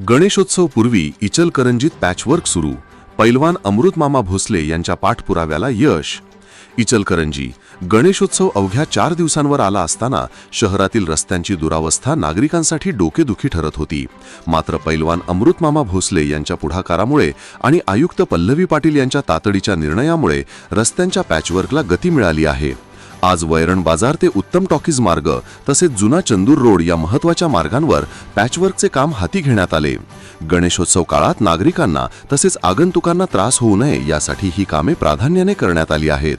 गणेशोत्सव पूर्वी इचलकरंजीत पॅचवर्क सुरू. पैलवान अमृतमामा भोसले यांच्या पाठपुराव्याला यश. इचलकरंजी गणेशोत्सव अवघ्या चार दिवसांवर आला असताना शहरातील रस्त्यांची दुरावस्था नागरिकांसाठी डोकेदुखी ठरत होती. मात्र पैलवान अमृतमामा भोसले यांच्या पुढाकारामुळे आणि आयुक्त पल्लवी पाटील यांच्या तातडीच्या निर्णयामुळे रस्त्यांच्या पॅचवर्कला गती मिळाली आहे. आज वैरण बाजार ते उत्तम टॉकीज मार्ग तसेच जुना चंदूर रोड या महत्त्वाच्या मार्गांवर पॅचवर्कचे काम हाती घेण्यात आले. गणेशोत्सव काळात नागरिकांना तसेच आगंतुकांना त्रास होऊ नये यासाठी ही कामे प्राधान्याने करण्यात आली आहेत.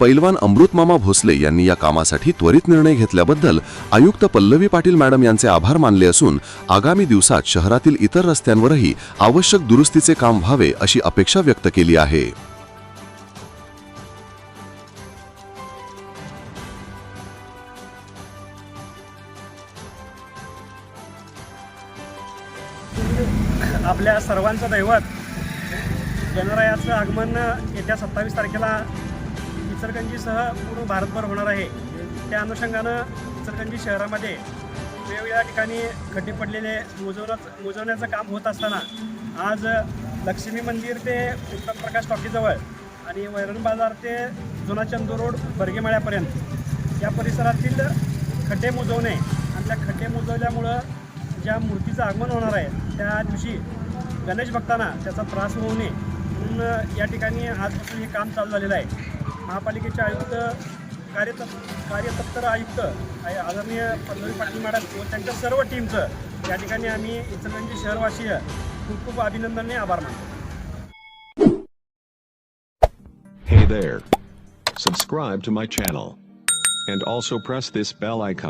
पैलवान अमृतमामा भोसले यांनी या कामासाठी त्वरित निर्णय घेतल्याबद्दल आयुक्त पल्लवी पाटील मॅडम यांचे आभार मानले असून आगामी दिवसात शहरातील इतर रस्त्यांवरही आवश्यक दुरुस्तीचे काम व्हावे अशी अपेक्षा व्यक्त केली आहे. आपल्या सर्वांचं दैवत. गणरायाचं आगमन येत्या सत्तावीस तारखेला इचलकंजीसह पूर्ण भारतभर होणार आहे. त्या अनुषंगानं इचलकंजी शहरामध्ये वेगवेगळ्या ठिकाणी खड्डे पडलेले मुजवण्याचं मुजवण्याचं काम होत असताना आज लक्ष्मी मंदिर ते उत्तम प्रकाश टॉकीजवळ आणि वैरण बाजार ते जुना चंदू रोड बर्गेमाळ्यापर्यंत या परिसरातील खड्डे मुजवणे आणि त्या खड्डे मुजवल्यामुळं ज्या मूर्तीचं आगमन होणार आहे त्या दिवशी गणेश भक्तांना त्याचा त्रास होऊ नये म्हणून या ठिकाणी आजपासून हे काम चालू झालेलं आहे महापालिकेचे आयुक्त कार्यत कार्यतत्पर आयुक्त आदरणीय पल्लवी पाटील मॅडम व त्यांच्या सर्व टीमचं या ठिकाणी आम्ही इचलकरंजी शहरवासीय खूप खूप अभिनंदनने आभार मानतो Hey there. Subscribe to my channel. And also press this bell icon.